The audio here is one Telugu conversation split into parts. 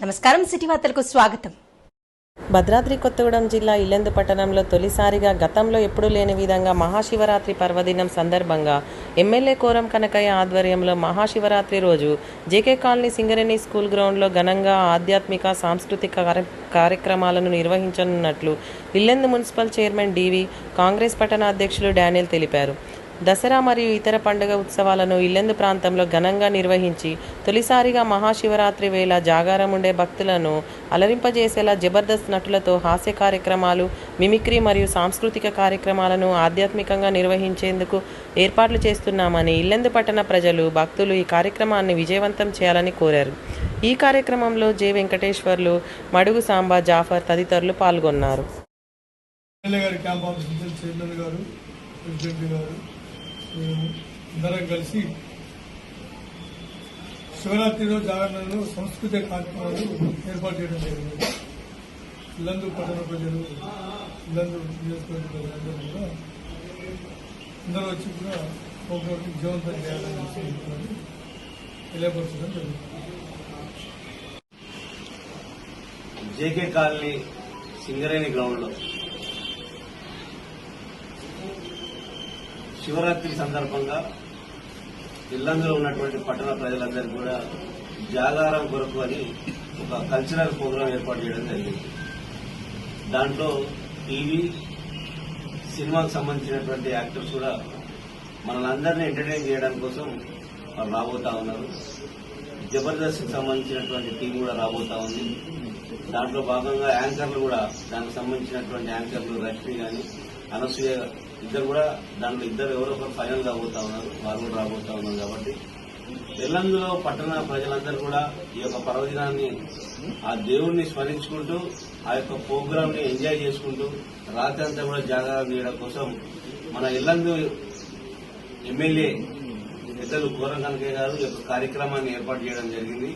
నమస్కారం సిటీ వార్తలకు స్వాగతం. భద్రాద్రి కొత్తగూడెం జిల్లా ఇల్లెందు పట్టణంలో తొలిసారిగా గతంలో ఎప్పుడూ లేని విధంగా మహాశివరాత్రి పర్వదినం సందర్భంగా ఎమ్మెల్యే కోరం కనకయ్య ఆధ్వర్యంలో మహాశివరాత్రి రోజు జేకే కాలనీ సింగరేణి స్కూల్ గ్రౌండ్లో ఘనంగా ఆధ్యాత్మిక సాంస్కృతిక కార్య- కార్యక్రమాలను నిర్వహించనున్నట్లు Yellandu municipal chairman DV Congress పట్టణ అధ్యక్షులు డానియల్ తెలిపారు. దసరా మరియు ఇతర పండుగ ఉత్సవాలను ఇల్లెందు ప్రాంతంలో ఘనంగా నిర్వహించి తొలిసారిగా మహాశివరాత్రి వేళ జాగారం ఉండే భక్తులను అలరింపజేసేలా జబర్దస్త్ నటులతో హాస్య కార్యక్రమాలు మిమిక్రీ మరియు సాంస్కృతిక కార్యక్రమాలను ఆధ్యాత్మికంగా నిర్వహించేందుకు ఏర్పాట్లు చేస్తున్నామని ఇల్లెందు పట్టణ ప్రజలు భక్తులు ఈ కార్యక్రమాన్ని విజయవంతం చేయాలని కోరారు. ఈ కార్యక్రమంలో జె. వెంకటేశ్వర్లు మడుగు సాంబా జాఫర్ తదితరులు పాల్గొన్నారు. ఎమ్మెల్యే మేము అందరం కలిసి శివరాత్రిలో జాగరణలో సంస్కృతి కార్యక్రమాలు ఏర్పాటు చేయడం జరిగింది. ఇల్లందు పట్టణ ప్రజలు ఇల్లందు నియోజకవర్గ ప్రజలందరూ కూడా అందరూ వచ్చి కూడా ప్రోగ్రామ్ విజయవంతం చేయాలని తెలియపరచడం జరుగుతుంది జేకే కాలనీ సింగరేణి గ్రౌండ్లో శివరాత్రి సందర్భంగా ఇల్లందులో ఉన్నటువంటి పట్టణ ప్రజలందరికీ కూడా జాగారం కొరకు అని ఒక కల్చరల్ ప్రోగ్రాం ఏర్పాటు చేయడం జరిగింది. దాంట్లో టీవీ సినిమాకు సంబంధించినటువంటి యాక్టర్స్ కూడా మనల్ని ఎంటర్టైన్ చేయడం కోసం వాళ్ళు రాబోతా ఉన్నారు. జబర్దస్త్ సంబంధించినటువంటి టీం కూడా రాబోతా ఉంది. దాంట్లో భాగంగా యాంకర్లు కూడా దానికి సంబంధించినటువంటి యాంకర్లు రష్మి గాని అనసూయ ఇద్దరు కూడా దాంట్లో ఇద్దరు ఎవరో ఒకరు ఫైనల్ కాబోతా ఉన్నారు వారు కూడా రాబోతా ఉన్నారు కాబట్టి. తెలంగాణలో పట్టణ ప్రజలందరూ కూడా ఈ యొక్క పర్వదినాన్ని ఆ దేవుణ్ణి స్మరించుకుంటూ ఆ యొక్క ప్రోగ్రామ్ని ఎంజాయ్ చేసుకుంటూ రాత్రి అంతా కూడా జాగ్రత్త చేయడం కోసం మన ఇల్లందు ఎమ్మెల్యే పెద్దలు కోరంగనకయ్య గారు ఈ యొక్క కార్యక్రమాన్ని ఏర్పాటు చేయడం జరిగింది.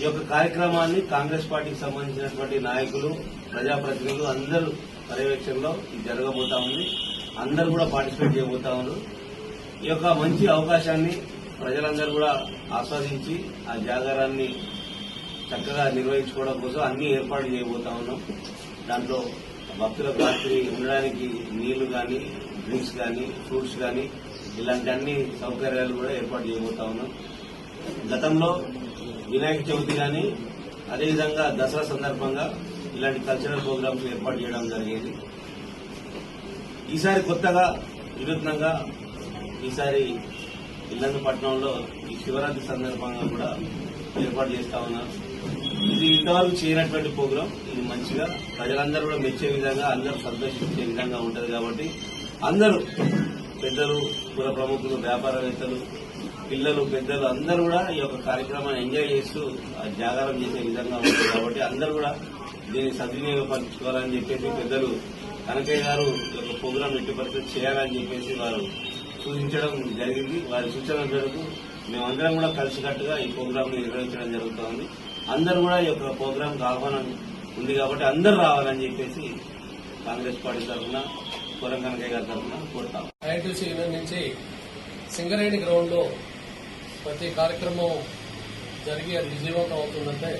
ఈ యొక్క కార్యక్రమాన్ని కాంగ్రెస్ పార్టీకి సంబంధించినటువంటి నాయకులు ప్రజాప్రతినిధులు అందరూ పర్యవేక్షణలో ఇది జరగబోతా ఉంది. అందరూ కూడా పార్టిసిపేట్ చేయబోతా ఉన్నారు. ఈ యొక్క మంచి అవకాశాన్ని ప్రజలందరూ కూడా ఆస్వాదించి ఆ జాగారాన్ని చక్కగా నిర్వహించుకోవడం కోసం అన్ని ఏర్పాట్లు చేయబోతా ఉన్నాం. దాంట్లో భక్తులకు రాత్రి ఉండడానికి నీళ్ళు కానీ డ్రింక్స్ కానీ ఫ్రూట్స్ కానీ ఇలాంటి అన్ని సౌకర్యాలు కూడా ఏర్పాటు చేయబోతా ఉన్నాం. గతంలో వినాయక చవితి కానీ అదేవిధంగా దసరా సందర్భంగా ఇలాంటి కల్చరల్ ప్రోగ్రామ్స్ ఏర్పాటు చేయడం జరిగింది. ఈసారి కొత్తగా వినూత్నంగా ఈసారి ఇల్లందు పట్టణంలో ఈ శివరాత్రి సందర్భంగా కూడా ఏర్పాటు చేస్తా ఉన్నారు. ఇది ఇంతవరకు చేయనటువంటి ప్రోగ్రాం ఇది మంచిగా ప్రజలందరూ కూడా మెచ్చే విధంగా అందరూ సంతోషించే విధంగా ఉంటుంది కాబట్టి అందరూ పెద్దలు కుల ప్రముఖులు వ్యాపారవేత్తలు పిల్లలు పెద్దలు అందరూ కూడా ఈ యొక్క కార్యక్రమాన్ని ఎంజాయ్ చేస్తూ ఆ జాగారం చేసే విధంగా ఉంటుంది కాబట్టి అందరూ కూడా దీన్ని సద్వినియోగపరచుకోవాలని చెప్పేసి పెద్దలు కనకయ్య గారు ఈ యొక్క ప్రోగ్రాం ఎట్టి పరిస్థితి చేయాలని చెప్పేసి వారు సూచించడం జరిగింది. వారి సూచన మేరకు మేమందరం కూడా కలిసికట్టుగా ఈ ప్రోగ్రామ్ నిర్వహించడం జరుగుతోంది. అందరూ కూడా ఈ యొక్క ప్రోగ్రాంకి ఆహ్వానం ఉంది కాబట్టి అందరూ రావాలని చెప్పేసి కాంగ్రెస్ పార్టీ తరఫున కొరం కనకయ్య గారి తరఫున కోరుతాం ఐటీసీ నుంచి సింగరేణి గ్రౌండ్లో ప్రతి కార్యక్రమం జరిగి అది విజయవంతం అవుతుందంటే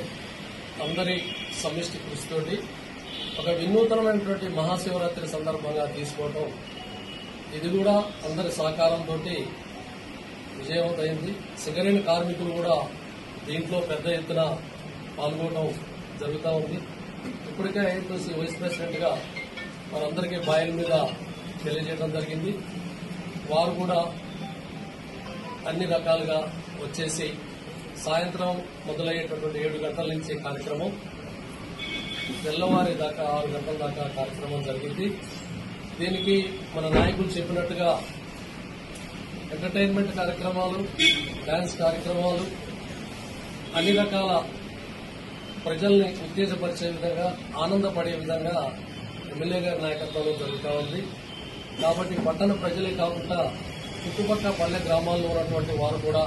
అందరి సమిష్టి కృషితోటి ఒక వినూతనమైనటువంటి మహాశివరాత్రి సందర్భంగా తీసుకోవటం. ఇది కూడా అందరి సహకారంతో విజయవంతమైంది. సింగరేణి కార్మికులు కూడా దీంట్లో పెద్ద ఎత్తున పాల్గొనడం జరుగుతూ ఉంది. ఇప్పటికే ఐఎన్టీసీ వైస్ ప్రెసిడెంట్గా వారందరికీ బాయిల మీద తెలియజేయడం జరిగింది. వారు కూడా అన్ని రకాలుగా వచ్చేసి సాయంత్రం మొదలయ్యేటటువంటి ఏడు గంటల నుంచి కార్యక్రమం. తెల్లవారి దాకా ఆరు గంటల దాకా కార్యక్రమం జరిగింది. దీనికి మన నాయకులు చెప్పినట్టుగా ఎంటర్టైన్మెంట్ కార్యక్రమాలు డాన్స్ కార్యక్రమాలు అన్ని రకాల ప్రజల్ని ఉత్తేజపరిచే విధంగా ఆనందపడే విధంగా ఎమ్మెల్యే గారి నాయకత్వంలో జరుగుతూ ఉంది. కాబట్టి పట్టణ ప్రజలే కాకుండా చుట్టుపక్కల పల్లె గ్రామాల్లో ఉన్నటువంటి వారు కూడా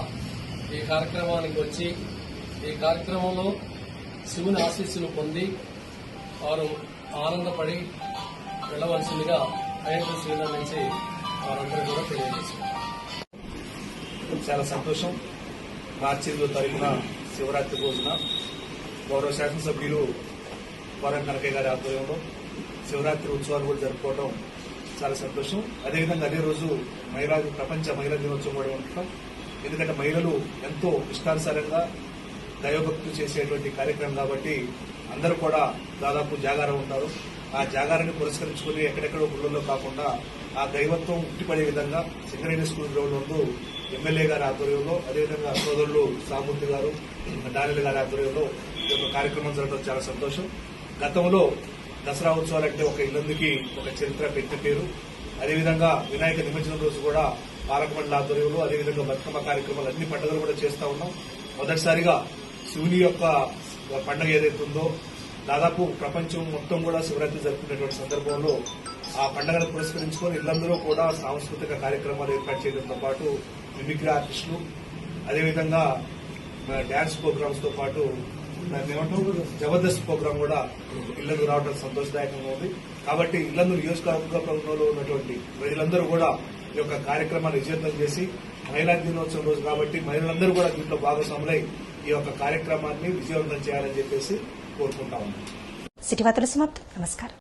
ఈ కార్యక్రమానికి వచ్చి ఈ కార్యక్రమంలో శివుని ఆశీస్సులు పొంది వారు ఆనందపడి వెళ్ళవలసిందిగా ఐఎన్టీ శ్రీధర్ నుంచి వారందరూ కూడా తెలియజేశారు చాలా సంతోషం. మార్చి ఇరవై తారీఖున శివరాత్రి రోజున గౌరవ శాసనసభ్యులు వరం కనకయ్య గారి ఆధ్వర్యంలో శివరాత్రి ఉత్సవాలు కూడా జరుపుకోవడం చాలా సంతోషం. అదేవిధంగా అదే రోజు మహిళా ప్రపంచ మహిళా దినోత్సవం కూడా ఉంటాం ఎందుకంటే మహిళలు ఎంతో ఇష్టానుసారంగా దైవభక్తులు చేసేటువంటి కార్యక్రమం కాబట్టి అందరూ కూడా దాదాపు జాగారం ఉంటారు. ఆ జాగారాన్ని పురస్కరించుకుని ఎక్కడెక్కడో గుళ్ళల్లో కాకుండా ఆ దైవత్వం ఉట్టిపడే విధంగా సింగరేణి స్కూల్ గ్రౌండ్ నందు ఎమ్మెల్యే గారి ఆధ్వర్యంలో అదేవిధంగా సోదరులు సామూర్తి గారు డానిల్ గారి ఆధ్వర్యంలో ఈ యొక్క కార్యక్రమం జరగడం చాలా సంతోషం. గతంలో దసరా ఉత్సవాలు అంటే ఒక ఇల్లందుకి ఒక చరిత్ర పెట్టిన పేరు. అదేవిధంగా వినాయక నిమజ్జనం రోజు కూడా పాలక మండలి ఆధ్వర్యంలో అదేవిధంగా బతుకమ్మ కార్యక్రమాలు అన్ని పండుగలు కూడా చేస్తా ఉన్నాం. మొదటిసారిగా శివుని యొక్క పండుగ ఏదైతే ఉందో దాదాపు ప్రపంచం మొత్తం కూడా శివరాత్రి జరుపుకునేటువంటి సందర్భంలో ఆ పండుగను పురస్కరించుకొని ఇళ్ళందరూ కూడా సాంస్కృతిక కార్యక్రమాలు ఏర్పాటు చేయడంతో పాటు మిమిక్రీ ఆర్టిస్టులు అదేవిధంగా డ్యాన్స్ ప్రోగ్రామ్స్తో పాటు జబర్దస్త్ ప్రోగ్రామ్ కూడా ఇళ్ళకు రావడం సంతోషదాయకంగా ఉంది. కాబట్టి ఇళ్ళందు నియోజకవర్గంలో ఉన్నటువంటి ప్రజలందరూ కూడా ఈ యొక్క కార్యక్రమాన్ని విజయవంతం చేసి మహిళా దినోత్సవం రోజు కాబట్టి మహిళలందరూ కూడా దీంట్లో భాగస్వాములై ఈ యొక్క కార్యక్రమాన్ని విజయవంతం చేయాలని చెప్పేసి కోరుకుంటా ఉన్నాం. సిటీ వార్తలు సమాప్తం. నమస్కారం.